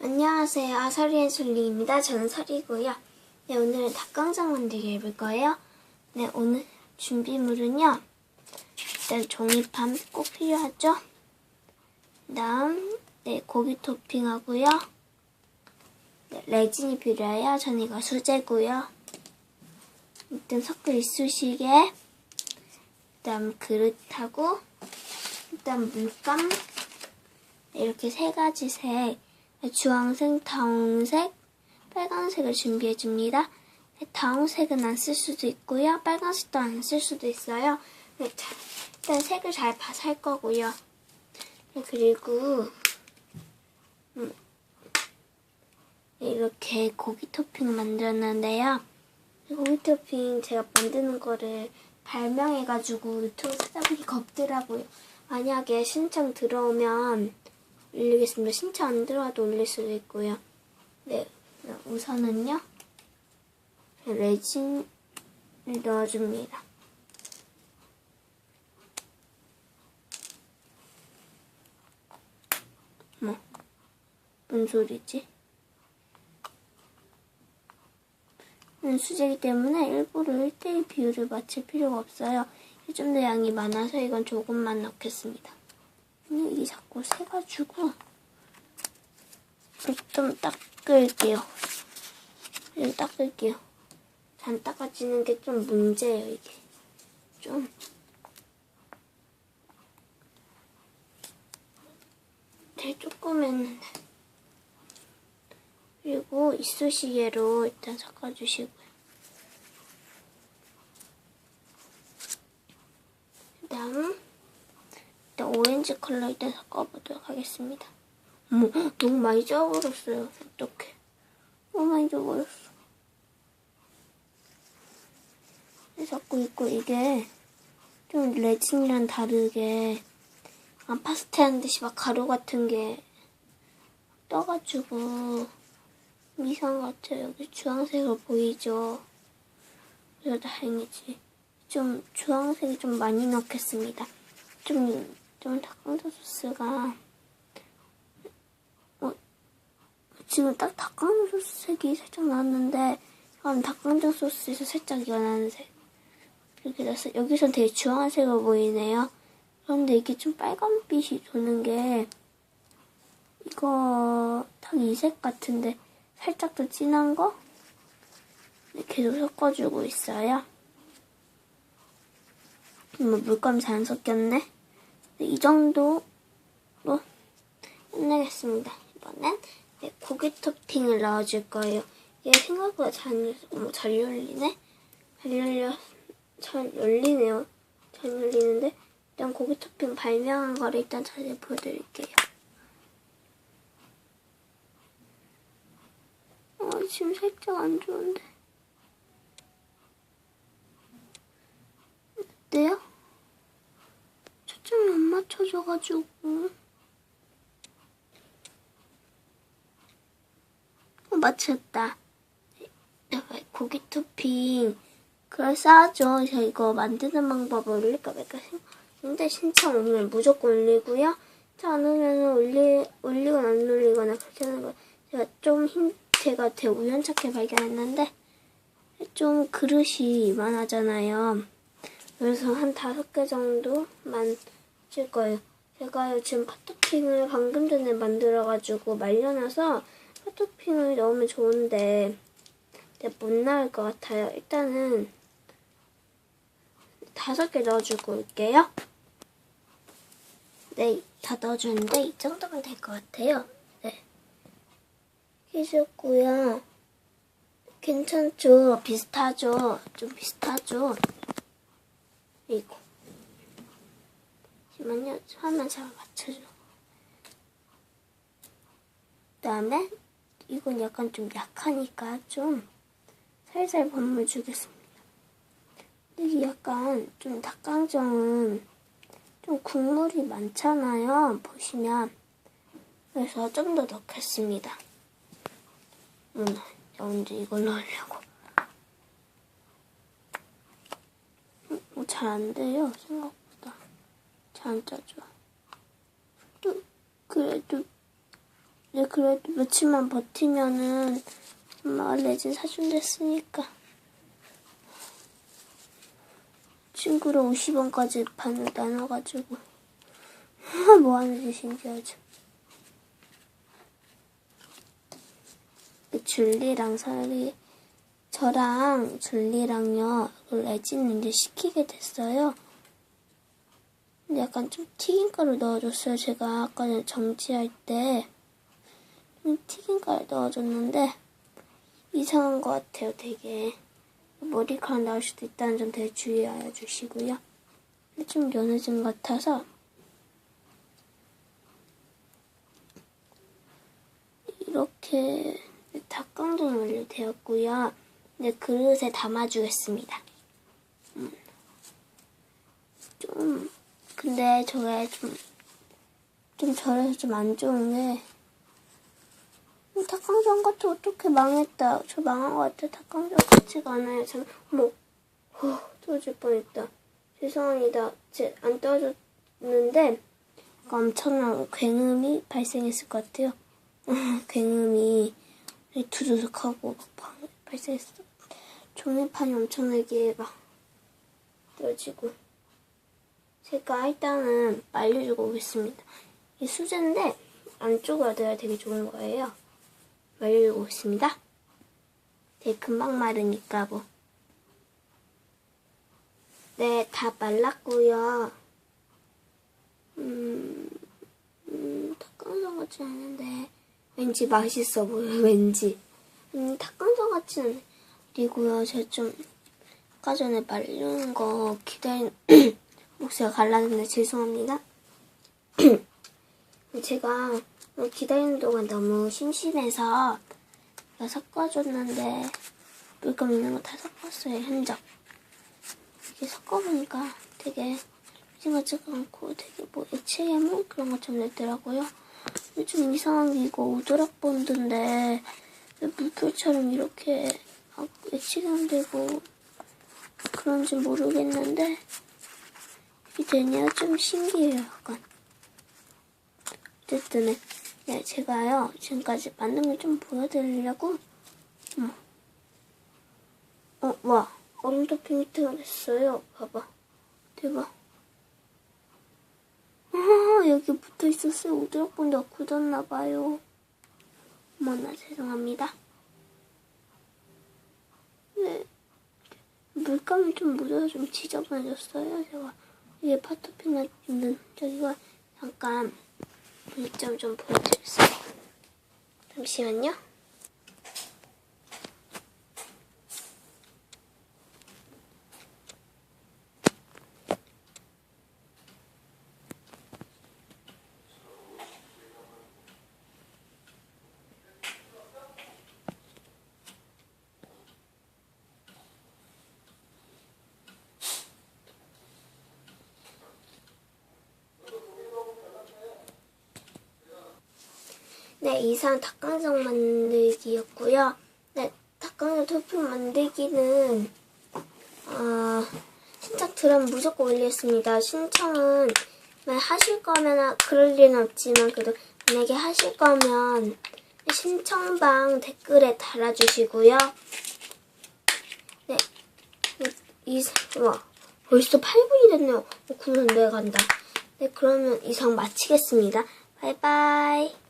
안녕하세요. 아서리의 솔리입니다. 저는 설이고요. 네, 오늘은 닭강정 만들기 해볼 거예요. 네, 오늘 준비물은요. 일단 종이판 꼭 필요하죠. 그 다음, 네, 고기 토핑하고요. 네, 레진이 필요해요. 저는 이거 수제고요. 일단 섞을 이쑤시개, 그 다음 그릇하고, 일단 물감, 이렇게 세 가지 색, 주황색, 다홍색, 빨간색을 준비해 줍니다. 다홍색은 안 쓸 수도 있고요. 빨간색도 안 쓸 수도 있어요. 네, 자, 일단 색을 잘 봐서 할 거고요. 네, 그리고 음, 이렇게 고기 토핑 만들었는데요. 이 고기 토핑 제가 만드는 거를 발명해가지고 유튜브 찾아보기 겁더라고요. 만약에 신청 들어오면 올리겠습니다. 신청 안 들어와도 올릴 수도 있고요. 네, 우선은요. 레진을 넣어줍니다. 뭐, 뭔 소리지? 수제기 때문에 일부러 1대1 비율을 맞출 필요가 없어요. 좀 더 양이 많아서 이건 조금만 넣겠습니다. 근데 이게 자꾸 새가지고 좀 닦을게요. 좀 닦을게요. 잘 닦아지는 게 좀 문제예요, 이게. 좀. 되게 조금 했는데. 그리고 이쑤시개로 일단 섞어주시고요. 그 다음 일단 오렌지 컬러 일단 섞어보도록 하겠습니다. 어머, 너무 많이 쪄버렸어요. 어떡해. 너무 많이 쪄버렸어. 자꾸 있고 이게 좀 레진이랑 다르게 아, 파스텔한 듯이 막 가루 같은 게 떠가지고 미상 같아요. 여기 주황색으로 보이죠? 그래서 다행이지. 좀 주황색이 좀 많이 넣겠습니다. 좀, 좀 닭강정 소스가 어, 지금 딱 닭강정 소스 색이 살짝 나왔는데 그럼 닭강정 소스에서 살짝 연한 색 이렇게 나서 여기선 되게 주황색으로 보이네요. 그런데 이게 좀 빨간빛이 도는 게 이거 딱 이 색 같은데 살짝 더 진한 거 계속 섞어주고 있어요. 뭐 물감 잘안 섞였네. 이 정도로 끝내겠습니다. 이번엔 네, 고기 토핑을 넣어줄 거예요. 얘 생각보다 잘, 어머, 잘 열리네? 잘 열려, 잘 열리네요. 잘 열리는데, 일단 고기 토핑 발명한 거를 일단 자세히 보여드릴게요. 어, 지금 살짝 안 좋은데. 어때요? 맞춰져가지고. 어, 맞췄다. 고기 토핑. 그럴싸하죠. 제가 이거 만드는 방법을 올릴까 말까 근데 신청 오면 무조건 올리고요. 신청 안 오면 올리, 올리거나 안 올리거나 그렇게 하는 거예요. 제가 좀 힘, 제가 되게 우연찮게 발견했는데, 좀 그릇이 이만하잖아요. 그래서 한 다섯 개 정도만 칠 거예요. 제가요, 지금 팥토핑을 방금 전에 만들어가지고 말려놔서 팥토핑을 넣으면 좋은데, 못 나올 것 같아요. 일단은 다섯 개 넣어주고 올게요. 네, 다 넣어주는데 이 정도면 될 것 같아요. 네. 해줬고요. 괜찮죠? 비슷하죠? 좀 비슷하죠? 이거. 잠시만요. 화면 잘 맞춰줘. 그 다음에 이건 약간 좀 약하니까 좀 살살 버물 주겠습니다. 이게 약간 좀 닭강정은 좀 국물이 많잖아요. 보시면. 그래서 좀 더 넣겠습니다. 음, 언제 이걸 넣으려고. 음, 뭐잘안 돼요. 생각보다. 잘안 짜져. 또, 그래도 네, 그래도 며칠만 버티면은 엄마가 레진 사준댔으니까. 친구를 50원까지 반을 나눠가지고. 뭐 하는 짓인지 아주. 그 줄리랑 설이, 저랑 줄리랑요, 그 레진을 이제 시키게 됐어요. 근데 약간 좀 튀김가루 넣어줬어요. 제가 아까 전에 정지할 때. 좀 튀김가루 넣어줬는데, 이상한 것 같아요, 되게. 머리카락 나올 수도 있다는 점 되게 주의하여 주시고요. 좀 연해진 것 같아서, 이렇게 닭강정 완료되었고요. 네, 그릇에 담아주겠습니다. 음. 좀, 근데 저게 좀, 좀 절에서 좀 안 좋은 게, 음, 닭강정 같이 어떻게 망했다. 저 망한 것 같아. 닭강정 같지가 않아요. 참, 어머, 후, 떨어질 뻔했다. 죄송합니다. 제, 안 떨어졌는데, 엄청난 굉음이 발생했을 것 같아요. 굉음이 두두둑하고 발생했어. 종이판이 엄청나게 막 떨어지고. 제가 일단은 말려주고 오겠습니다. 이 수제인데 안쪽으로 넣어야 되게 좋은 거예요. 말려주고 오겠습니다. 되게 금방 마르니까 뭐. 네, 다 말랐고요. 음, 음, 닭강정 같지 않은데 왠지 맛있어 보여요. 왠지. 음, 닭강정 같지는. 그리고요, 제가 좀 아까 전에 말리는 거 기다린 목소리가 갈라졌는데 죄송합니다. 제가 기다리는 동안 너무 심심해서 섞어줬는데 물감 있는 거 다 섞었어요. 흔적. 이게 섞어보니까 되게 징하지가 않고 되게 뭐 액체괴물 그런 것처럼 됐더라고요. 근데 좀 이상한 게 이거 오도락 본드인데 왜 물풀처럼 이렇게 막 액체괴물 되고 그런지 모르겠는데 이게 되냐 좀 신기해요 약간. 어쨌든 네, 제가요 지금까지 만든 걸 좀 보여드리려고 어머. 어, 와 얼음 토핑 히트가 됐어요. 봐봐. 대박. 아, 여기 붙어 있었어요. 오드락 본드가 굳었나봐요. 어머나, 죄송합니다. 네. 물감이 좀 묻어서 좀 지저분해졌어요. 제가 이게 파토피나 있는 저기가 잠깐 분리점 좀 보여드렸어요. 잠시만요. 네, 이상 닭강정 만들기였고요. 네, 닭강정 토핑 만들기는 어, 신청 들어면 무조건 올리겠습니다. 신청은 하실 거면 그럴 리는 없지만 그래도 만약에 하실 거면 신청방 댓글에 달아주시고요. 네, 이, 이 와, 벌써 8분이 됐네요. 어, 그럼 내가 간다. 네, 그러면 이상 마치겠습니다. 바이바이.